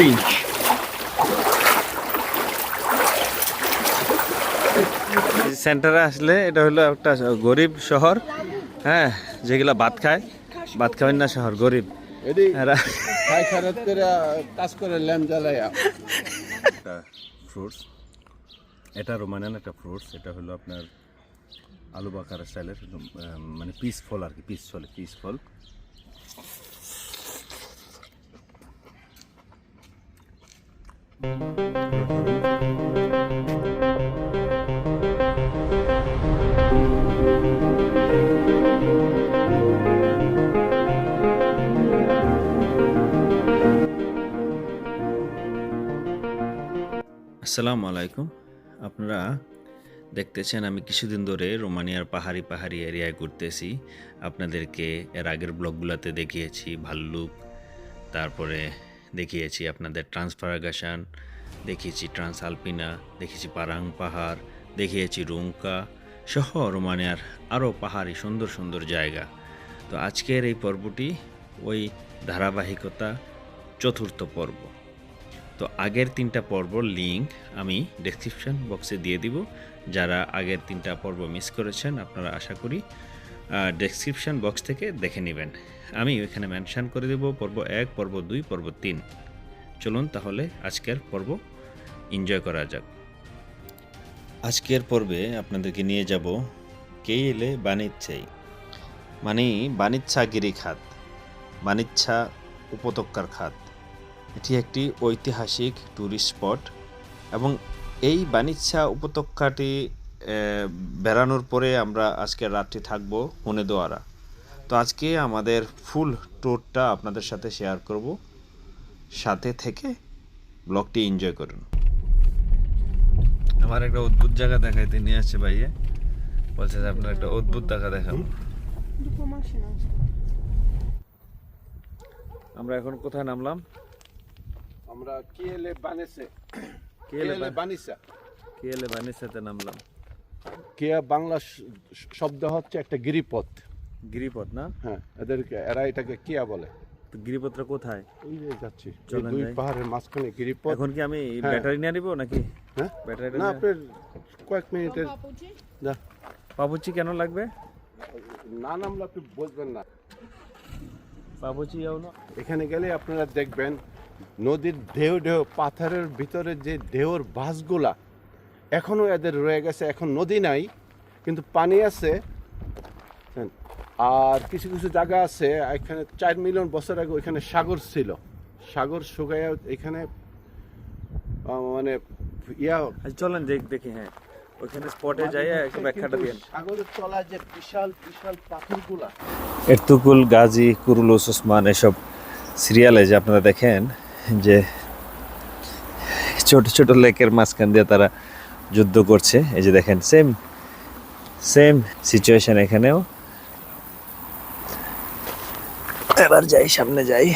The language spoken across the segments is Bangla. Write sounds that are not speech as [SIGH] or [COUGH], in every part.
পিঞ্চ সেন্টারে আসলে এটা হলো একটা গরিব শহর হ্যাঁ যেগুলা ভাত খায়। ভাত খাবেন না শহর গরিব। কাজ করে জ্বালাইয়া ফ্রুটস এটা রোমানিয়ান একটা ফ্রুটস এটা হলো আপনার আলু বাকার স্টাইলের মানে পিস ফল আর কি পিস ফল পিস ফল আসসালামু আলাইকুম। আপনারা দেখতেছেন আমি কিছুদিন ধরে রোমানিয়ার পাহাড়ি পাহাড়ি এরিয়ায় ঘুরতেছি। আপনাদেরকে এর আগের ব্লগগুলোতে দেখিয়েছি, ভাল্লুক, তারপরে দেখিয়েছি আপনাদের ট্রান্সফারাগাসান দেখিয়েছি ট্রান্স আলপিনা দেখিয়েছি পারাং পাহাড়, দেখিয়েছি রুঙ্কা সহ রোমানিয়ার আরও পাহাড়ি সুন্দর সুন্দর জায়গা। তো আজকের এই পর্বটি ওই ধারাবাহিকতা চতুর্থ পর্ব। তো আগের তিনটা পর্ব লিঙ্ক আমি ডেসক্রিপশন বক্সে দিয়ে দিব। যারা আগের তিনটা পর্ব মিস করেছেন, আপনারা আশা করি ডেসক্রিপশন বক্স থেকে দেখে নেবেন। আমি ওইখানে মেনশন করে দেব পর্ব এক, পর্ব দুই, পর্ব তিন। চলুন তাহলে আজকের পর্ব এনজয় করা যাক। আজকের পর্বে আপনাদেরকে নিয়ে যাব কে এলে বাণিজ্যাই মানে বাণিজ্যাগিরি খাত, বাণিজ্যা উপত্যকার খাত। এটি একটি ঐতিহাসিক ট্যুরিস্ট স্পট এবং এই বাণিজ্যা উপত্যকাটি বেড়ানোর পরে আমরা আজকে রাত্রি থাকব হুনেদোয়ারা তো আজকে আমাদের ফুল ট্যুরটা আপনাদের সাথে শেয়ার করব। সাথে থেকে ব্লগটি এনজয় করুন। আমার একটা অদ্ভুত জায়গা দেখাইতে নিয়ে আসছে ভাইয়ে। বলছে যে আপনার একটা অদ্ভুত জায়গা দেখাবো. আমরা এখন কোথায় নামলাম? আমরা কি এলে বানেছে কে কে এলে এলে বানিসা। কে এলে বানিসাতে নামলাম। কেয়া বাংলা শব্দ হচ্ছে একটা গিরিপথ। গিরিপথ না? হ্যাঁ এদেরকে এরা এটাকে কিয়া বলে? তো গিরিপথটা কোথায়? এই যে যাচ্ছি। চলেন দুই যাই। পাহাড়ের মাঝখানে গিরিপথ। এখন কি আমি হ্যাঁ। ব্যাটারি নিয়ে নিবো নাকি? হ্যাঁ? ব্যাটারিটা না আপনার কয়েক মিনিটের? যা পাপুচি কেন লাগবে? না নামলে আপনি বুঝবেন না। পাপুচি যাও না। এখানে গেলে আপনারা দেখবেন নদীর ঢেউ ঢেউ পাথরের ভিতরে যে ঢেউর বাসগুলা এখনও এদের রয়ে গেছে এখন নদী নাই কিন্তু পানি আছে আর কিছু কিছু জায়গা আছে এখানে চার মিলিয়ন বছর আগে ওইখানে সাগর ছিল। সাগর শুকাইয়া এখানে মানে ইয়া আচ্ছা চলেন দেখ দেখি হ্যাঁ। ওইখানে স্পটে যাই একটু ব্যাখ্যাটা দিন সাগরের তলায় যে বিশাল বিশাল পাথরগুলা। এরতুকুল গাজী কুরুলুস ওসমান এসব সিরিয়ালে যে আপনারা দেখেন যে ছোট ছোট লেকের মাঝখান দিয়ে তারা যুদ্ধ করছে। এই যে দেখেন সেম সেম সিচুয়েশন এখানেও। এবার যাই সামনে যাই।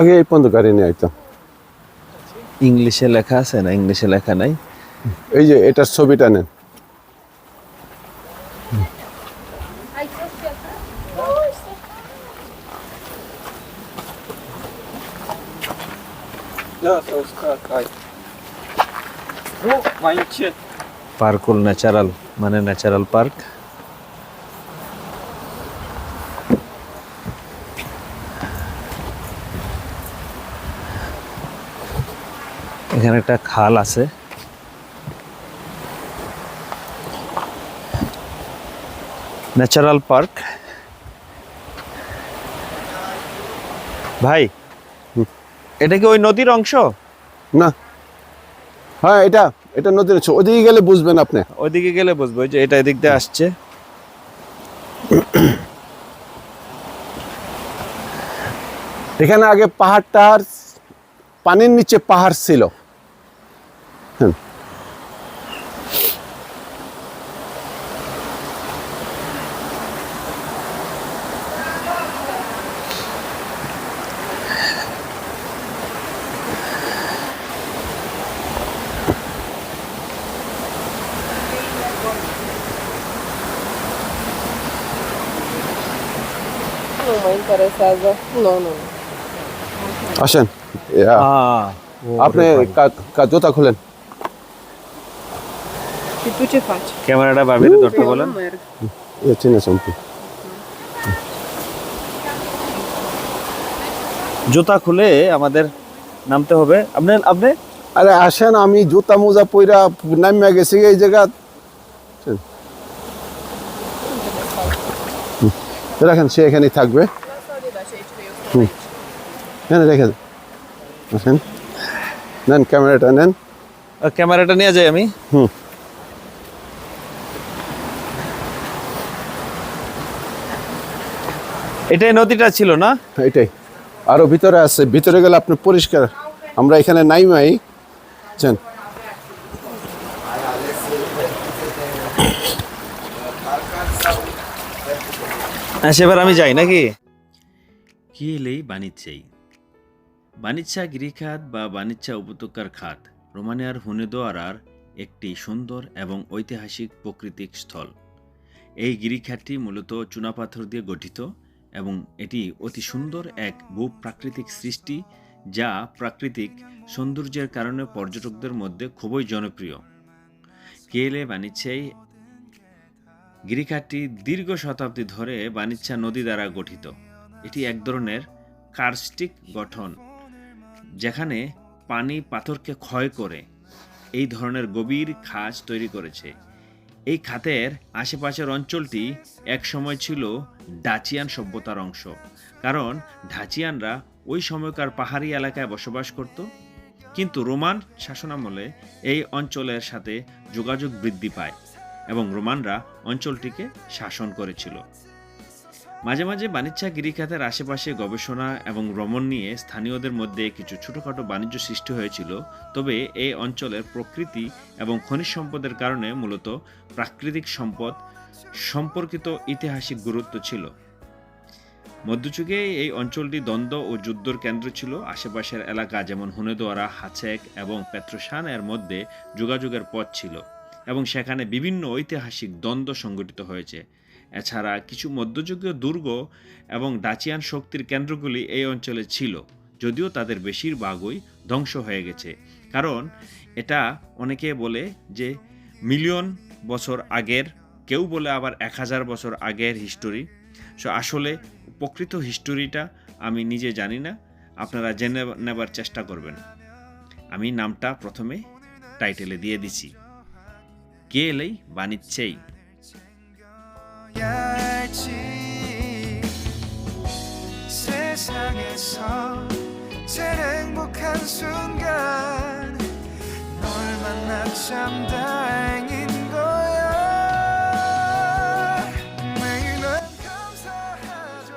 আগে এই পর্যন্ত গাড়ি নিয়ে আইতাম। ইংলিশে লেখা আছে না? ইংলিশে লেখা নাই? এই যে এটার ছবিটা নেন încet. পার্কুল ন্যাচারাল মানে ন্যাচারাল পার্ক। এখানে একটা খাল আছে। Natural park. ভাই এটা কি ওই নদীর অংশ? না। হ্যাঁ এটা এটা নদীর ছ- ওদিকে গেলে বুঝবেন আপনি। ওইদিকে গেলে বুঝব যে এটা এদিক দিয়ে আসছে। এখানে আগে পাহাড় পাহাড়টা পানির নিচে পাহাড় ছিল। হুম। No, no, no. আসেন। আপনি জুতা খুলেন? ক্যামেরাটা ধরতে বলেন। চিনে শুনতে জুতা খুলে আমাদের নামতে হবে। আপনি আপনি? আরে আসেন আমি জুতা মোজা পইরা নামিয়া গেছি এই জায়গা। রাখেন সে এখানেই থাকবে। হুম। হ্যাঁ রেখে দেন। নেন ক্যামেরাটা নেন। ক্যামেরাটা নিয়ে যাই আমি। হুম। এটাই নদীটা ছিল না? এটাই। আরও ভিতরে আছে। ভিতরে গেলে আপনি পরিষ্কার। আমরা এখানে নাই মাই চেন হ্যাঁ সেবার আমি যাই নাকি? কি এলেই বাণিজ্যেই বাণিজ্যা গিরিখাত বা বাণিজ্যা উপত্যকার খাত রোমানিয়ার হুনেদোয়ারার একটি সুন্দর এবং ঐতিহাসিক প্রাকৃতিক স্থল। এই গিরিখাতটি মূলত চুনাপাথর দিয়ে গঠিত এবং এটি অতি সুন্দর এক ভূপ্রাকৃতিক সৃষ্টি যা প্রাকৃতিক সৌন্দর্যের কারণে পর্যটকদের মধ্যে খুবই জনপ্রিয়। কেলে বাণিজ্যাই গিরিখাতটি দীর্ঘ শতাব্দী ধরে বাণিজ্যা নদী দ্বারা গঠিত। এটি এক ধরনের কার্স্টিক গঠন, যেখানে পানি পাথরকে ক্ষয় করে এই ধরনের গভীর খাজ তৈরি করেছে। এই খাতের আশেপাশের অঞ্চলটি একসময় ছিল ডাচিয়ান সভ্যতার অংশ, কারণ ঢাচিয়ানরা ওই সময়কার পাহাড়ি এলাকায় বসবাস করত। কিন্তু রোমান শাসনামলে এই অঞ্চলের সাথে যোগাযোগ বৃদ্ধি পায় এবং রোমানরা অঞ্চলটিকে শাসন করেছিল। মাঝে মাঝে বাণিজ্যা গিরিখাতের আশেপাশে গবেষণা এবং ভ্রমণ নিয়ে স্থানীয়দের মধ্যে কিছু ছোটখাটো বাণিজ্য সৃষ্টি হয়েছিল, তবে এই অঞ্চলের প্রকৃতি এবং খনিজ সম্পদের কারণে মূলত প্রাকৃতিক সম্পদ সম্পর্কিত ঐতিহাসিক গুরুত্ব ছিল। মধ্যযুগে এই অঞ্চলটি দ্বন্দ্ব ও যুদ্ধর কেন্দ্র ছিল। আশেপাশের এলাকা যেমন হুনেদোয়ারা হাচেক এবং পেত্রোসান এর মধ্যে যোগাযোগের পথ ছিল। এবং সেখানে বিভিন্ন ঐতিহাসিক দ্বন্দ্ব সংঘটিত হয়েছে। এছাড়া কিছু মধ্যযুগীয় দুর্গ এবং ডাচিয়ান শক্তির কেন্দ্রগুলি এই অঞ্চলে ছিল, যদিও তাদের বেশিরভাগই ধ্বংস হয়ে গেছে। কারণ এটা অনেকে বলে যে মিলিয়ন বছর আগের, কেউ বলে আবার এক হাজার বছর আগের হিস্টোরি। সো আসলে প্রকৃত হিস্টোরিটা আমি নিজে জানি না, আপনারা জেনে নেবার চেষ্টা করবেন। আমি নামটা প্রথমে টাইটেলে দিয়ে দিছি। কে এলেই বাণিজ্যেই 알지 세상에서 제일 행복한 순간 널 만나 참 다행인 거야 매일 난 감사하죠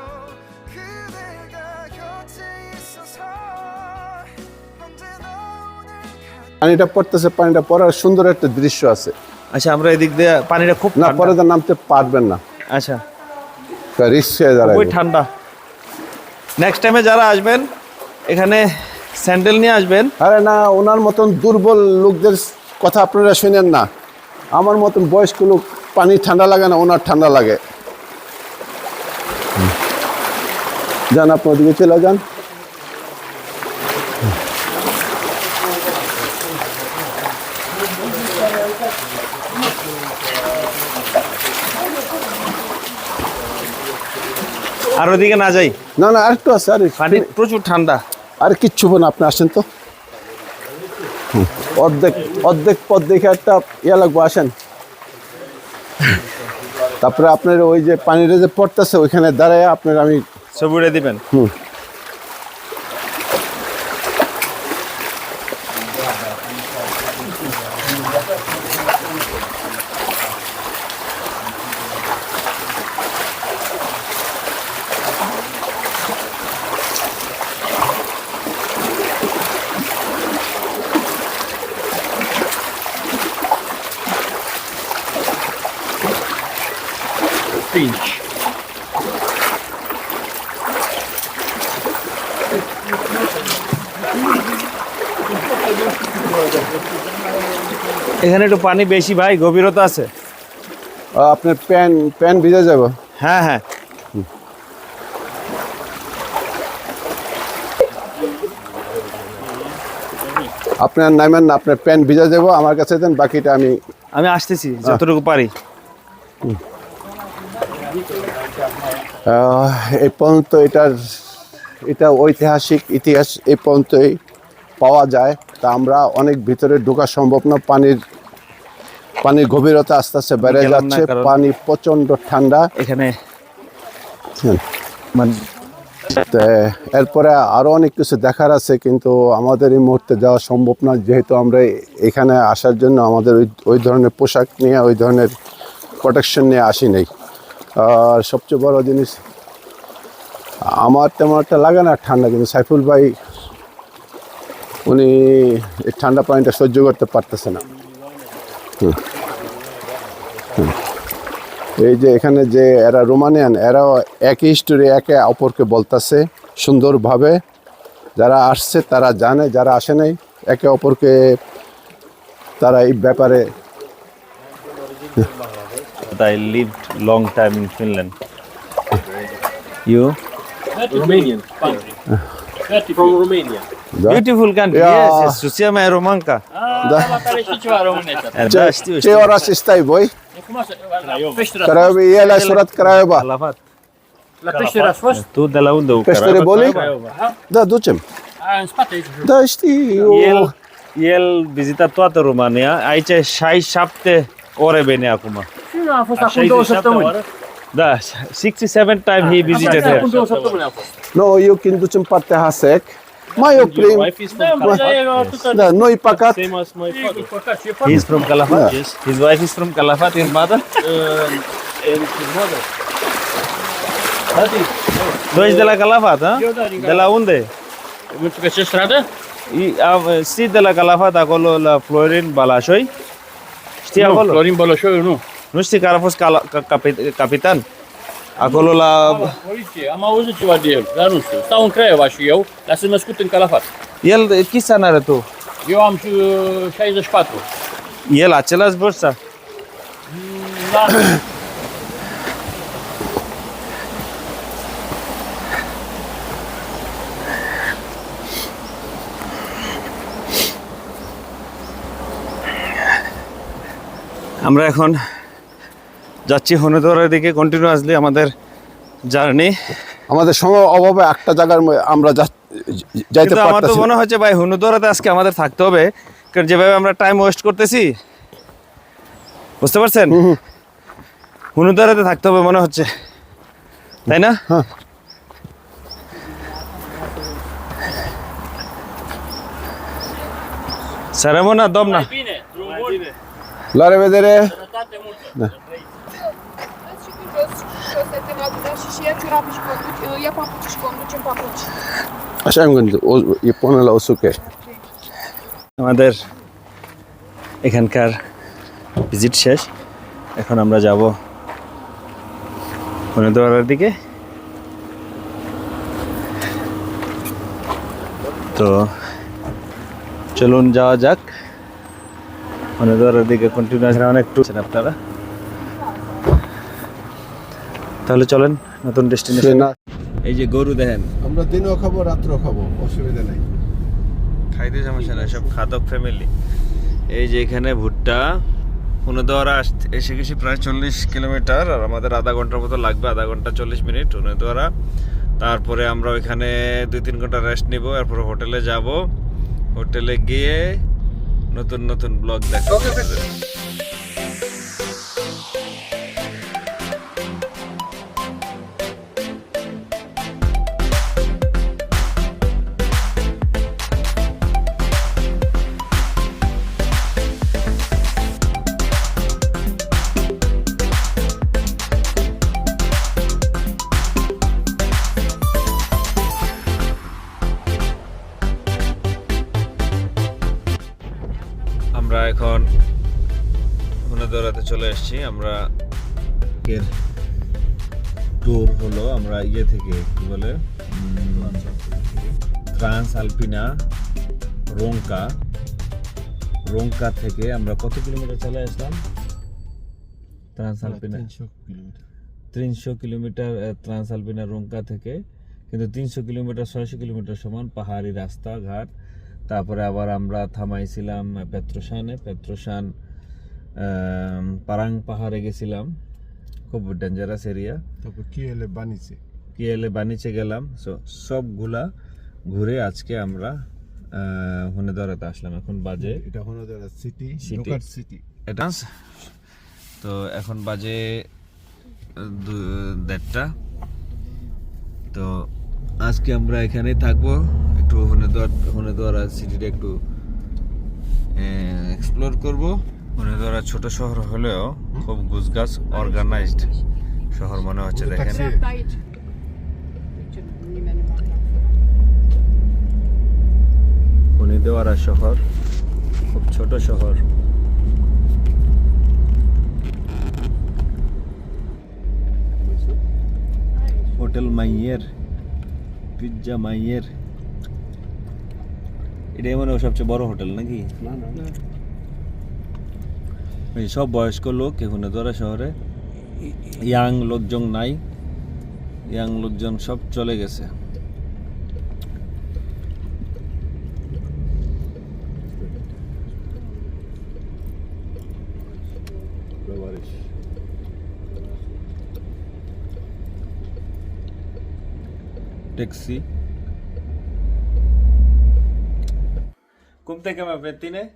그대가 곁에 있어서 언제나 오늘 পানিটা পড়তেছে পানিটা পড়ার সুন্দর একটা দৃশ্য আছে আচ্ছা আমরা এদিক দিয়ে পানিটা খুব না পরে তো নামতে পারবেন না। আচ্ছা। রিস্ক হয়ে দাঁড়ায় খুবই ঠান্ডা। নেক্সট টাইমে যারা আসবেন এখানে স্যান্ডেল নিয়ে আসবেন। আরে না ওনার মতন দুর্বল লোকদের কথা আপনারা শুনেন না। আমার মতন বয়স্ক লোক পানি ঠান্ডা লাগে না ওনার ঠান্ডা লাগে। যান আপনি ওদিকে চলে যান। আর ওদিকে না যাই? না না আরেকটু আছে আরে পানি প্রচুর ঠান্ডা। আর কিচ্ছু না আপনি আসেন তো। অর্ধেক অর্ধেক পথ দেখে একটা ইয়ে লাগবো আসেন। তারপরে আপনার ওই যে পানিটা যে পড়তেছে ওইখানে দাঁড়ায় আপনার আমি ছবি দিবেন? হুম। এখানে একটু পানি বেশি ভাই গভীরতা আছে। আপনার প্যান প্যান ভিজে যাব? হ্যাঁ হ্যাঁ। আপনার নামেন না আপনার প্যান ভিজা দেবো আমার কাছে দেন বাকিটা আমি আমি আসতেছি যতটুকু পারি। এ পর্যন্ত এটার এটা ঐতিহাসিক ইতিহাস এই পর্যন্তই পাওয়া যায়। তা আমরা অনেক ভিতরে ঢোকা সম্ভব না পানির পানির গভীরতা আস্তে আস্তে বেড়ে যাচ্ছে পানি প্রচণ্ড ঠান্ডা। এখানে মানে তে এরপরে আরও অনেক কিছু দেখার আছে কিন্তু আমাদের এই মুহূর্তে যাওয়া সম্ভব না যেহেতু আমরা এখানে আসার জন্য আমাদের ওই ওই ধরনের পোশাক নিয়ে ওই ধরনের প্রোটেকশন নিয়ে আসি নাই। আর সবচেয়ে বড় জিনিস আমার তেমন একটা লাগে না ঠান্ডা কিন্তু সাইফুল ভাই উনি এই ঠান্ডা পানিটা সহ্য করতে পারতেছে না হুম। হুম। এই যে এখানে যে এরা রোমানিয়ান এরাও একই হিস্টোরি একে অপরকে বলতেছে সুন্দরভাবে যারা আসছে তারা জানে যারা আসে নাই একে অপরকে তারা এই ব্যাপারে I lived long time in Finland. You? Romanian country. From Romania. Da? Beautiful country. Yeah. Yes, yes. Soția mea e romanca. Da. La care știi ceva românește. Da, știu, ce știu. oraș stai voi? E frumoasă. La peștera Craiova, el a surat Craiova. Calafat. La peștera ați fost? Tu de la unde? Peștere Calafat? Boli? Craiova. Da, ducem. Aia în spate aici. Da, știu. El, el vizita toată România. Aici e 67 ore vine acum. Și nu am fost acum două săptămâni. Da, 67 time he visited Acum here. două săptămâni am fost. No, eu când ducem partea Hasek, mai oprim. Da, mă, dar e atâta Da, noi păcat. E păcat și e He foarte is from Calafat? Da. Yes. His wife is from Calafat, your mother? în mădă. Tu ești de la Calafat, ha? Eu da, din De la unde? Nu știu că ce stradă? I- am- Știi de la Calafat acolo la Florin Balașoi? Știi Nu, acolo? Florin Bălășoiu nu. Nu știi care a fost cala, ca, capi- capitan? Acolo la... Poliție, am auzit ceva de el, dar nu știu. Stau în Craiova și eu, dar sunt născut în Calafat. El, chisa n-are tu. Eu am și, uh, 64. El, același vârstă? Da, [CLEARS THROAT] আমরা এখন যাচ্ছি হনুদরের দিকে কন্টিনিউয়াসলি আমাদের জার্নি আমাদের সময় অভাবে একটা জায়গার আমরা যাইতে কিন্তু আমার তো মনে হচ্ছে ভাই হনুদরাতে আজকে আমাদের থাকতে হবে কারণ যেভাবে আমরা টাইম ওয়েস্ট করতেছি বুঝতে পারছেন? হনুদরাতে থাকতে হবে মনে হচ্ছে তাই না? হ্যাঁ। Sărămână, mai doamna. bine, drum bun, 100. আমাদের এখানকার ভিজিট শেষ। এখন আমরা যাব হনুদোয়ারার দিকে। তো চলুন যাওয়া যাক। হনুদোয়ারার দিকে কন্টিনিউয়াস অনেক ট্যুর আপনারা। তাহলে চলেন নতুন ডেস্টিনেশন না এই যে গরু দেখেন। আমরা দিনও খাব রাত্রেও খাব অসুবিধা নেই। খাইতে সমস্যা নাই সব খাদক ফ্যামিলি এই যে এখানে ভুট্টা উনদোয়ারা এসে গেছি প্রায় চল্লিশ কিলোমিটার আর আমাদের আধা ঘণ্টার মতো লাগবে আধা ঘণ্টা চল্লিশ মিনিট উনদোয়ারা তারপরে আমরা ওইখানে দুই তিন ঘণ্টা রেস্ট নিব এরপরে হোটেলে যাব। হোটেলে গিয়ে নতুন নতুন ব্লগ দেখো এখন হুনেদোরাতে চলে এসেছি। আমরা এর ট্যুর হলো আমরা ইয়ে থেকে কি বলে? ট্রান্স আলপিনা রোঙ্কা রোঙ্কা থেকে আমরা কত কিলোমিটার চলে আসলাম? ট্রান্স আলপিনা তিনশো কিলোমিটার। ট্রান্স আলপিনা রোঙ্কা থেকে। কিন্তু তিনশো কিলোমিটার ছয়শো কিলোমিটার সমান পাহাড়ি রাস্তাঘাট। তারপরে আবার আমরা থামাইছিলাম পেত্রোসানে। পেত্রোসান পারাং পাহাড়ে গেছিলাম। খুব ডেঞ্জারাস এরিয়া তারপর কি এলে বানিয়েছে কিয়েলে বানিচে গেলাম। সো সবগুলা ঘুরে আজকে আমরা হুনেদরাতে আসলাম। এখন বাজে এটা হলো সিটি. লোকাল সিটি এটা তো এখন বাজে দেড়টা। তো আজকে আমরা এখানেই থাকব। একটু হনেদোয়ার হনেদোয়ারা সিটিটা একটু এক্সপ্লোর করব। হনেদোয়ারা ছোট শহর হলেও খুব গুজগাছ অর্গানাইজড শহর মনে হচ্ছে দেখেন। হনিদেওয়ারা শহর খুব ছোট শহর। হোটেল মাইয়ের পিৎজা মাইয়ের। এটাই মনে হয় সবচেয়ে বড় হোটেল নাকি? এই সব বয়স্ক লোক এখানে ধরা শহরে ইয়াং লোকজন নাই ইয়াং লোকজন সব চলে গেছে। ব্যবহারিস Cum te cheamă pe tine?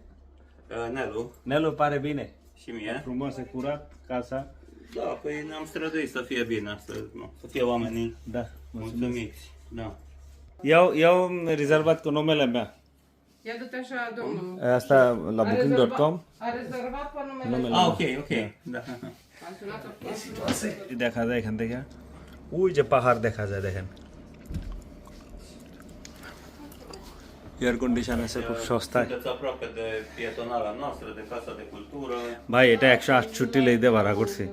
Uh, Nelu, Nelu pare bine. și mie. Frumos, e curat, casa. Da, păi ne-am străduit să fie bine, să, nu, să fie oamenii Da. Mulțumesc. mulțumiți. Da. Eu, eu am rezervat cu numele meu. Ia du-te așa, domnul. Asta la booking.com. A rezervat pe numele Numele Ah, meu. ok, ok. Da. Am sunat-o. দেখা যায় এখান থেকে ওই যে পাহাড় দেখা যায় দেখেন এয়ার কন্ডিশন আছে খুব সস্তায়। ভাই এটা একশো আটষট্টি লেইতে ভাড়া করছি।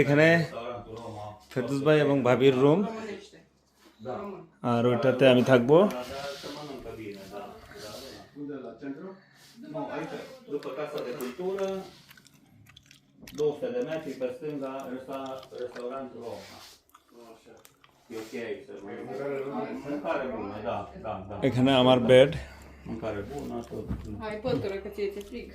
এখানে ফেরদুস ভাই এবং ভাবির রুম আর ওইটাতে আমি থাকব। Se. Unde după Casa de Cultură, 200 de metri pe stânga, resta- restaurantul Roma. E ok aici. Mâncare bună, da, da, da. এখানে আমার bed Mâncare bună, tot. Hai, pătură, că ție ți-e frig.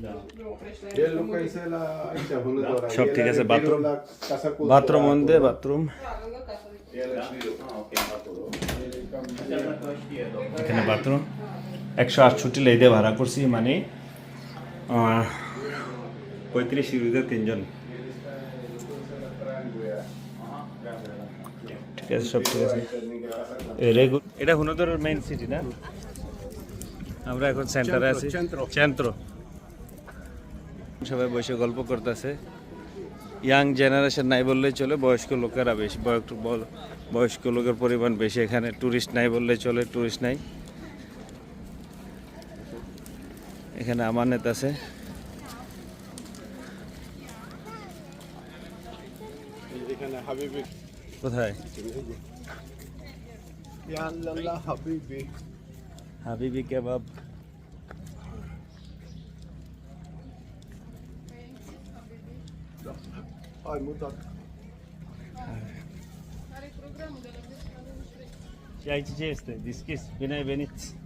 Da. Nu oprește la El locuiește la aici, Hunedoara. সব ঠিক আছে bathroom la Casa Cultura. Bathroom মধ্যে bathroom Da, lângă casa și. Ah. এখানে বাথরুম একশো আটষট্টি দিয়ে ভাড়া করছি মানে পঁয়ত্রিশ ইউরোতে তিনজন। ঠিক আছে সব ঠিক আছে। এটা হুনদরের মেইন সিটি না? আমরা এখন সেন্টারে আছি। চেন্ত্র সবাই বসে গল্প করতেছে। ইয়াং জেনারেশন নাই বললেই চলে বয়স্ক লোকেরা বেশি বয়স্ক লোকের পরিমাণ বেশি এখানে ট্যুরিস্ট নাই বললে চলে ট্যুরিস্ট নাই। এখানে আমানত আছে এখানে হাবিবি কোথায় ইয়া হাবিবি কেবাব la Și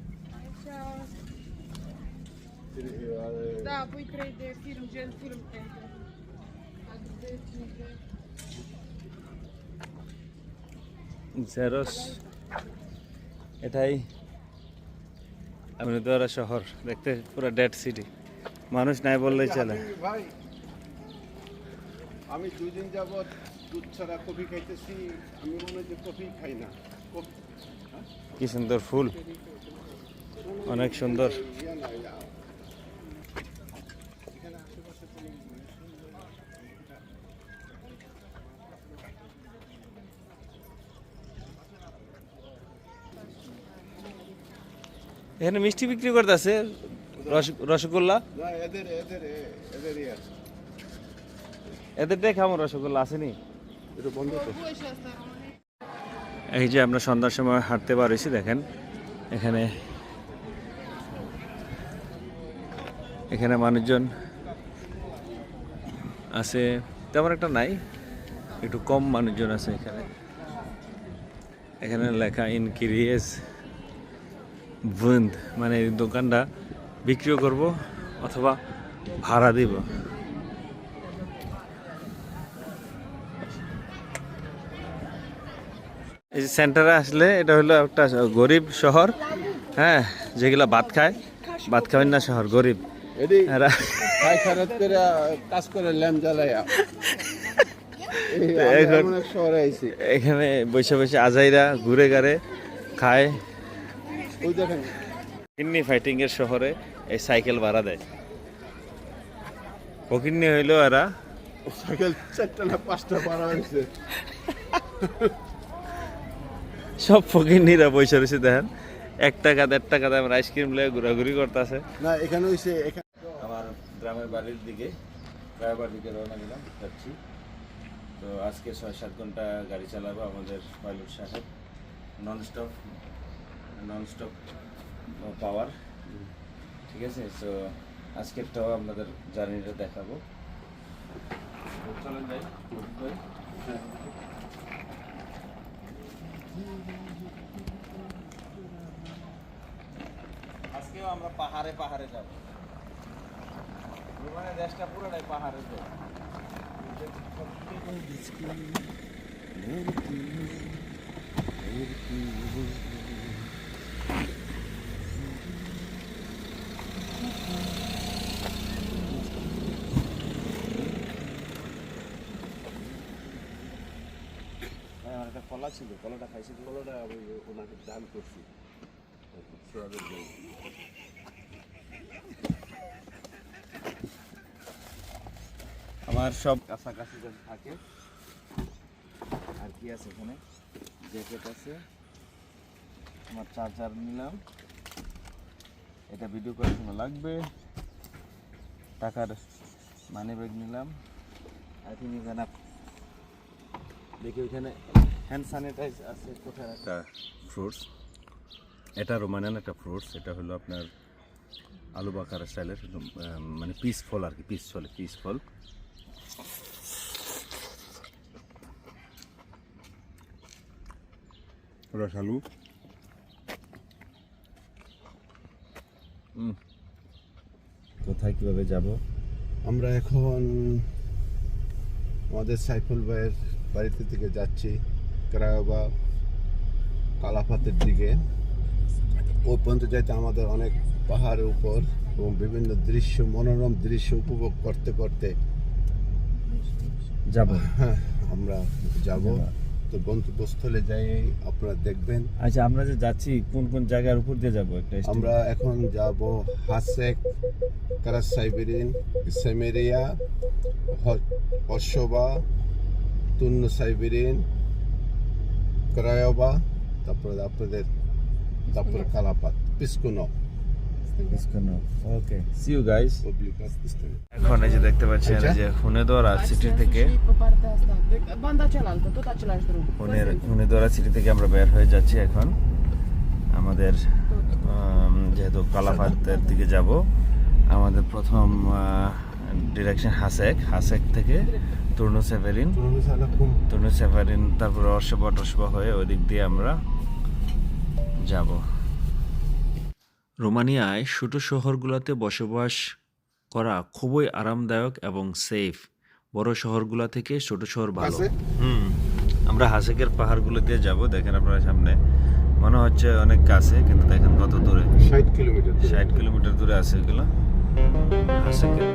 Da, pui 3D film, gen film 3D. Adică, 5D. জেরস এটাই আমরিদোয়ারা শহর দেখতে পুরো ডেড সিটি মানুষ নাই বললেই চলে। ভাই আমি দুই দিন যাবত দুধ ছাড়া কফি খাইতেছি আমি মনে হয় যে কফি খাই না। কি সুন্দর ফুল। অনেক সুন্দর ইয়া না ইয়া এখানে আশেপাশে কোনো এখানে মিষ্টি বিক্রি করতেছে রসগোল্লা। না এদের খাব রসগোল্লা আসেনি. এই যে আমরা সন্ধ্যার সময় হাঁটতে পারছি দেখেন। এখানে এখানে মানুষজন আছে। তেমন একটা নাই একটু কম মানুষজন আছে এখানে। এখানে লেখা ইনক্রিয়েস বন্ধ মানে দোকানটা বিক্রিও করব অথবা ভাড়া দিব। এই যে সেন্টারে আসলে এটা হলো একটা গরিব শহর হ্যাঁ যেগুলা ভাত খায়। ভাত খাবেন না শহর গরিব। কাজ করে ল্যাম জ্বালাইয়া এখানে বসে বসে আজাইরা ঘুরে গাড়ে খায়। ওই দেখেন। কিডনি ফাইটিং এর শহরে এই সাইকেল ভাড়া দেয়। ফকিন্নি হইল এরা? সাইকেল চারটা না পাঁচটা পারা হয়েছে। সব ফকিন্নিরা বসে রয়েছে দেখেন। এক টাকা দেড় টাকা দামের আইসক্রিম লয়ে ঘোরাঘুরি করতেছে। না এখানে হইছে এখানে আমার গ্রামের বাড়ির দিকে রায়বার দিকে রওনা দিলাম যাচ্ছি। তো আজকে ছয় সাত ঘণ্টা গাড়ি চালাবো আমাদের পাইলট সাহেব। নন স্টপ নন স্টপ পাওয়ার ঠিক আছে? তো আজকেরটাও আপনাদের জার্নিটা দেখাবো। আজকেও আমরা পাহাড়ে পাহাড়ে যাব। রোমানের দেশটা পুরোটাই পাহাড়ে হ্যাঁ, আমার একটা কলা ছিল কলাটা খাইছি কলাটা আমি ওনাকে দান করছি। সোয়াবের আমার সব কাছাকাছি যদি থাকে আর কি আছে এখানে? জ্যাকেট আছে। আমার চার্জার নিলাম। এটা ভিডিও করার জন্য লাগবে। টাকার মানি ব্যাগ নিলাম। আই থিঙ্ক এখানে দেখি ওইখানে হ্যান্ড স্যানিটাইজ আছে কোথায় একটা ফ্রুটস এটা রোমানিয়ান একটা ফ্রুটস এটা হলো আপনার আলু বাকার স্টাইলের মানে পিস ফল আর কি পিস ফলে পিস ফল রসালু কোথায় কীভাবে যাব? আমরা এখন আমাদের সাইফুল ভাইয়ের বাড়িতে থেকে যাচ্ছি। ক্রায়োবা কালাপাতের দিকে। ওই পর্যন্ত যাইতে আমাদের অনেক পাহাড়ের উপর এবং বিভিন্ন দৃশ্য মনোরম দৃশ্য উপভোগ করতে করতে যাব। হ্যাঁ আমরা যাব। তো গন্তব্যস্থলে যাই আপনারা দেখবেন। আচ্ছা আমরা যে যাচ্ছি কোন কোন জায়গার উপর দিয়ে যাব একটা আমরা এখন যাব হাসেক কারাস সাইবেরিন সেমেরিয়া অশোবা তুন্ন সাইবেরিন ক্রায়োবা তারপরে আপনাদের তারপরে কালাপাত পিসকুনো ওকে সি ইউ গাইস এখন এই যে দেখতে পাচ্ছেন। এই যে হুনেদোরা সিটি থেকে হুনেদোরা সিটি থেকে আমরা বের হয়ে যাচ্ছি এখন। আমাদের আম, যেহেতু কালাপাতের দিকে যাব আমাদের প্রথম ডিরেকশন হাসেক হাসেক থেকে তুর্নু সেভেরিন তুর্নু সেভেরিন তারপর অর্ষবা টর্ষবা হয়ে ওই দিক দিয়ে আমরা যাব। রোমানিয়ায় ছোট শহরগুলোতে বসবাস করা খুবই আরামদায়ক এবং সেফ বড় শহরগুলো থেকে ছোট শহর ভালো। হুম। আমরা হাসেকের পাহাড়গুলো দিয়ে যাব দেখেন আপনারা সামনে। মনে হচ্ছে অনেক কাছে কিন্তু দেখেন কত দূরে। ষাট কিলোমিটার ষাট কিলোমিটার দূরে আছে এগুলো। হাসেকের